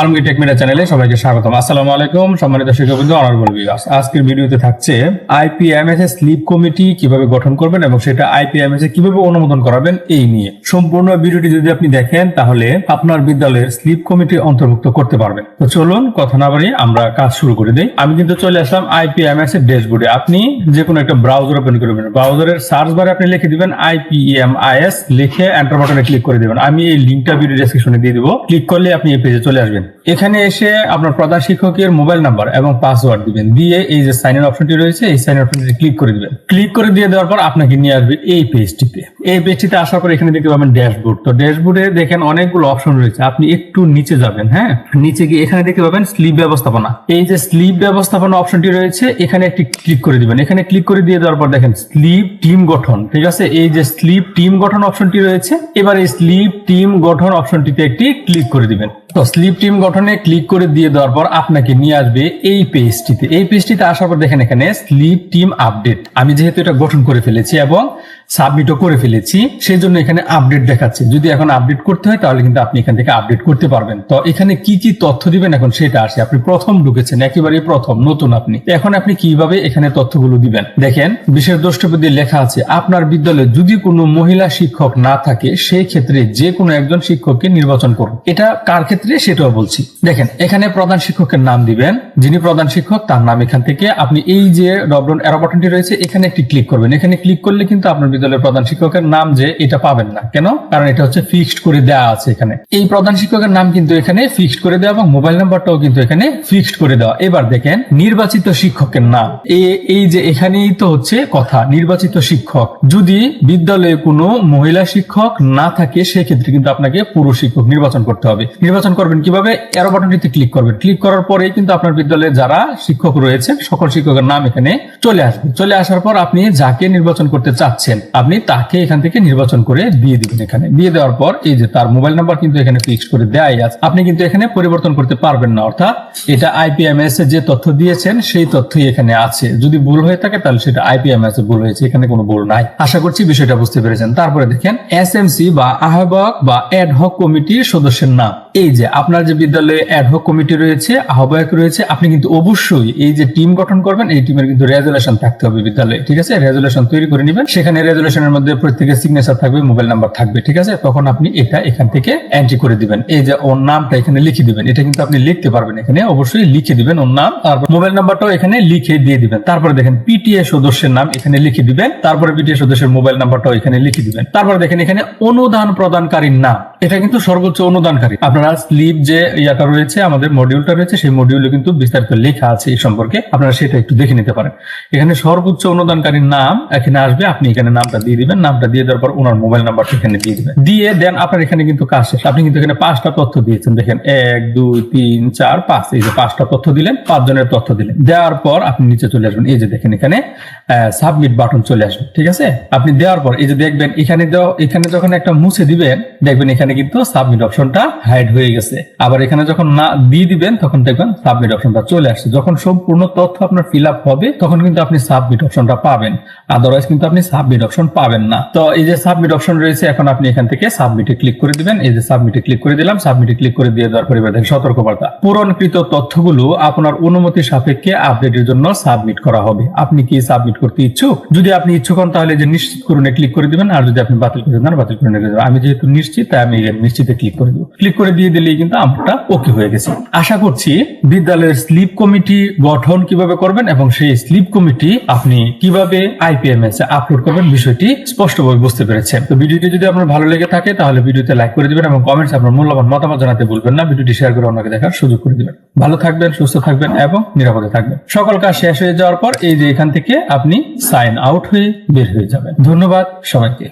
আলমগীর টেকমিডিয়া চ্যানেলে সবাইকে আসসালামু আলাইকুম, সম্মানিত শিক্ষকবৃন্দ আজকের ভিডিওতে থাকছে আইপিএমএস এর স্লিপ কমিটি কীভাবে গঠন করবেন এবং সেটা আইপিএমএস এ কীভাবে অনুমোদন করাবেন এই নিয়ে। সম্পূর্ণ ভিডিওটি যদি আপনি দেখেন, তাহলে আপনার বিদ্যালয়ের স্লিপ কমিটি অন্তর্ভুক্ত করতে পারবেন। তো চলুন কথা না বাড়িয়ে আমরা কাজ শুরু করে দিই। আমি কিন্তু চলে আসলাম আইপিএমএস এর ড্যাশবোর্ডে আপনি যে কোনো একটা ব্রাউজার ওপেন করবেন ব্রাউজারের সার্চ বারে আপনি লিখে দিবেন আইপিএমআইএস লিখে এন্টার বাটনে ক্লিক করে দিবেন। আমি এই লিঙ্কটা ভিডিও ডেসক্রিপশনে দিয়ে দিব। ক্লিক করলে আপনি এই পেজে চলে আসবেন। এখানে এসে আপনার প্রধান শিক্ষকের মোবাইল নাম্বার এবং পাসওয়ার্ড দিবেন। দিয়ে এই যে সাইন ইন অপশনটি রয়েছে, এই সাইন অপশনটি ক্লিক করে দিবেন। ক্লিক করে দিয়ে দেওয়ার পর আপনাকে নিয়ে আসবে এই পেজটিতে এই পেজটিতে আসার পর এখানে দেখতে পাবেন ড্যাশবোর্ড তো ড্যাশবোর্ডে দেখেন অনেকগুলো অপশন রয়েছে। আপনি একটু নিচে যাবেন হ্যাঁ? নিচে গিয়ে এখানে দেখতে পাবেন স্লিপ ব্যবস্থাপনা। এই যে স্লিপ ব্যবস্থাপনা অপশনটি রয়েছে, এখানে একটি ক্লিক করে দিবেন। এখানে ক্লিক করে দিয়ে দেওয়ার পর দেখেন স্লিপ টিম গঠন, ঠিক আছে? এই যে স্লিপ টিম গঠন অপশনটি রয়েছে, এবার এই স্লিপ টিম গঠন অপশনটিতে একটি ক্লিক করে দিবেন। তো স্লিপ টিম গঠনে ক্লিক করে দিয়ে দেওয়ার পর আপনাকে নিয়ে আসবে এই পেজটিতে এই পেজটিতে আসার পর দেখেন এখানে স্লিপ টিম আপডেট আমি যেহেতু এটা গঠন করে ফেলেছি এবং সাবমিটও করে ফেলেছি সেই জন্য এখানে আপডেট দেখাচ্ছে। যদি এখন আপডেট করতে হয়, তাহলে কিন্তু আপনি এখান থেকে আপডেট করতে পারবেন। তো এখানে কি কি তথ্য দিবেন এখন সেটা আসে। আপনি প্রথম ঢুকেছেন, একেবারে প্রথম, নতুন আপনি। এখন আপনি কীভাবে এখানে তথ্যগুলো দিবেন? দেখেন, বিশেষ দ্রষ্টপদে লেখা আছে, আপনার বিদ্যালয়ে যদি কোনো মহিলা শিক্ষক না থাকে সেই ক্ষেত্রে যে কোনো একজন শিক্ষককে নির্বাচন করুন। এটা কার ক্ষেত্রে? সেটাও বলছি। দেখেন, এখানে প্রধান শিক্ষকের নাম দিবেন। যিনি প্রধান শিক্ষক, তার নাম এখান থেকে আপনি এই যে ডবলন এরো বাটনটি রয়েছে, এখানে একটি ক্লিক করবেন। এখানে ক্লিক করলে কিন্তু আপনার বিদ্যালয়ের প্রধান শিক্ষকের নাম যে এটা পাবেন না। কেন? কারণ এটা হচ্ছে ফিক্সড করে দেওয়া আছে এখানে। এই প্রধান শিক্ষকের নাম কিন্তু এখানে ফিক্সড করে দেওয়া এবং মোবাইল নাম্বারটাও কিন্তু এখানে ফিক্সড করে দেওয়া। এবার দেখেন, নির্বাচিত শিক্ষকের নাম। এই যে এখানেই তো হচ্ছে কথা, নির্বাচিত শিক্ষক। যদি বিদ্যালয়ে কোনো মহিলা শিক্ষক না থাকে, সেক্ষেত্রে কিন্তু আপনাকে পুরুষ শিক্ষক নির্বাচন করতে হবে। নির্বাচন করবেন কীভাবে? এরো বাটনটিতে ক্লিক করবেন। ক্লিক করার পরে কিন্তু আপনার বিদ্যালয়ে যারা শিক্ষক রয়েছে, সকল শিক্ষকের নাম এখানে চলে আসবে। চলে আসার পর আপনি যাকে নির্বাচন করতে চাচ্ছেন আপনি তাকে এখান থেকে নির্বাচন করে দিয়ে দিবেন এখানে। দিয়ে দেওয়ার পর এই যে তার মোবাইল নাম্বার কিন্তু এখানে ফিক্স করে দেয়াই আছে। আপনি কিন্তু এখানে পরিবর্তন করতে পারবেন না, অর্থাৎ এটা আইপিএমএস এ যে তথ্য দিয়েছেন, সেই তথ্যই এখানে আছে। যদি ভুল হয়ে থাকে, তাহলে সেটা আইপিএমএস এ ভুল হয়েছে। এখানে কোনো ভুল নাই। আশা করছি বিষয়টা বুঝতে পেরেছেন। তারপরে দেখেন এসএমসি বা আহ্বায়ক বা অ্যাডহক কমিটির সদস্যের নাম। এই যে আপনার যে বিদ্যালয়ে অ্যাডহক কমিটি রয়েছে, আহ্বায়ক রয়েছে, আপনি কিন্তু অবশ্যই এই যে টিম গঠন করবেন, এই টিমের কিন্তু রেজুলেশন থাকতে হবে বিদ্যালয়ে। ঠিক আছে? রেজুলেশন তৈরি করে নেবেন। সেখানে রেজুলেশনের মধ্যে প্রত্যেকের সিগনেচার থাকবে মোবাইল নাম্বার থাকবে, ঠিক আছে? তখন আপনি এটা এখান থেকে এন্ট্রি করে দিবেন। এই যে ওর নামটা এখানে লিখে দিবেন। এটা কিন্তু আপনি লিখতে পারবেন এখানে, অবশ্যই লিখে দিবেন ওর নাম, তারপর মোবাইল নাম্বারটাও এখানে লিখে দিয়ে দিবেন। তারপরে দেখেন পিটিএ সদস্যের নাম এখানে লিখে দিবেন। তারপরে পিটিএ সদস্যের মোবাইল নাম্বারটাও এখানে লিখে দিবেন। তারপরে দেখেন এখানে অনুদান প্রদানকারীর নাম। এটা কিন্তু সর্বোচ্চ অনুদানকারী। আপনারা স্লিপ যে ইয়াটা রয়েছে, আমাদের মডিউলটা রয়েছে, সেই মডিউলে কিন্তু বিস্তারিত লেখা আছে এই সম্পর্কে। আপনারা সেটা একটু দেখে নিতে পারেন। এখানে সর্বোচ্চ অনুদানকারীর নাম এখানে আসবে। আপনি এখানে নামটা দিয়ে দিবেন, নামটা দিয়ে দেওয়ার পর ওনার মোবাইল নাম্বারটা এখানে দিয়ে দিবেন। দিয়ে দেন আপনার এখানে কিন্তু কাজ শেষ। আপনি কিন্তু এখানে পাঁচটা তথ্য দিয়েছেন। দেখেন, এক, দুই, তিন, চার, পাঁচ, এই যে পাঁচটা তথ্য দিলেন পাঁচ জনের তথ্য দিলেন। দেওয়ার পর আপনি নিচে চলে আসবেন। এই যে দেখেন এখানে সাবমিট বাটন চলে আসবে। ঠিক আছে? আপনি দেওয়ার পর এই যে দেখবেন, এখানে এখানে যখন একটা মুছে দিবেন, দেখবেন এখানে কিন্তু সাবমিট অপশনটা হাইড হয়ে গেছে। আবার এখানে যখন না, দিয়ে দিবেন, তখন দেখবেন সাবমিট অপশনটা চলে আসছে। যখন সম্পূর্ণ তথ্য আপনার ফিল আপ হবে, তখন কিন্তু আপনি সাবমিট অপশনটা পাবেন। আদারওয়াইজ কিন্তু আপনি সাবমিট অপশন পাবেন না। তো এই যে সাবমিট অপশন রয়েছে, এখন আপনি এখান থেকে সাবমিটে ক্লিক করে দিবেন। এই যে সাবমিটে ক্লিক করে দিলাম সাবমিটে ক্লিক করে দিয়ে দেওয়ার পরে দেখেন সতর্কবার্তা। পূরণকৃত তথ্যগুলো আপনার অনুমতি সাপেক্ষে আপডেটের জন্য সাবমিট করা হবে। আপনি কি সাবমিট করতে ইচ্ছুক? যদি আপনি ইচ্ছুক হন, তাহলে যে নিশ্চিত করুন ক্লিক করে দিবেন। আর যদি আপনি বাতিল করে দেন বাতিল করে রেখে দেবেন আমি যেহেতু নিশ্চিত, তাই আমি নিশ্চিতে ক্লিক করে দেবো। ক্লিক করে দিয়ে দিলেই কিন্তু আমটা ওকে হয়ে গেছে। আশা করছি বিদ্যালয়ের স্লিপ কমিটি গঠন কীভাবে করবেন এবং সেই স্লিপ কমিটি আপনি কীভাবে আইপিএমএস এ আপলোড করবেন বিষয়টি স্পষ্টভাবে বুঝতে পেরেছেন তো ভিডিওটি যদি আপনার ভালো লেগে থাকে, তাহলে ভিডিওতে লাইক করে দিবেন এবং কমেন্টস আপনার মূল্যবান মতামত জানাতে ভুলবেন না। ভিডিওটি শেয়ার করে অন্যকে দেখার সুযোগ করে দিবেন। ভালো থাকবেন, সুস্থ থাকবেন এবং নিরাপদে থাকবেন। সকল কাজ শেষ হয়ে যাওয়ার পর এই যে এখান থেকে আপনি সাইন আউট হয়ে বের হয়ে যাবেন। ধন্যবাদ সবাইকে।